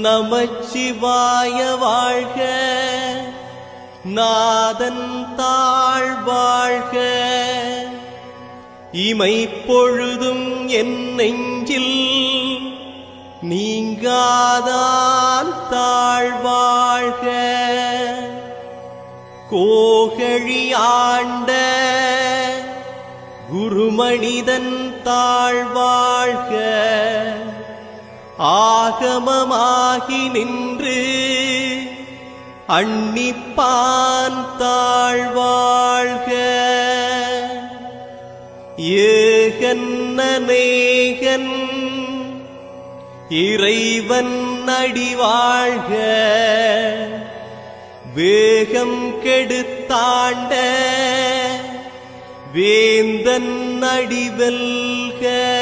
நமச்சிவாய வாழ்க. நாதன் தாழ் வாழ்க. இமை பொழுதும் என் நெஞ்சில் நீங்காதான் தாழ்வாழ்க கோகழி ஆண்ட குருமனிதன் தாழ்வாழ்க ஆகமமாகி நின்று அன்னிப்பான் தாழ்வாழ்க. ஏகன்னேகன் இறைவன் அடிவாழ்க. வேகம் கெடுத்தாண்ட வேந்தன் அடிவெல்க.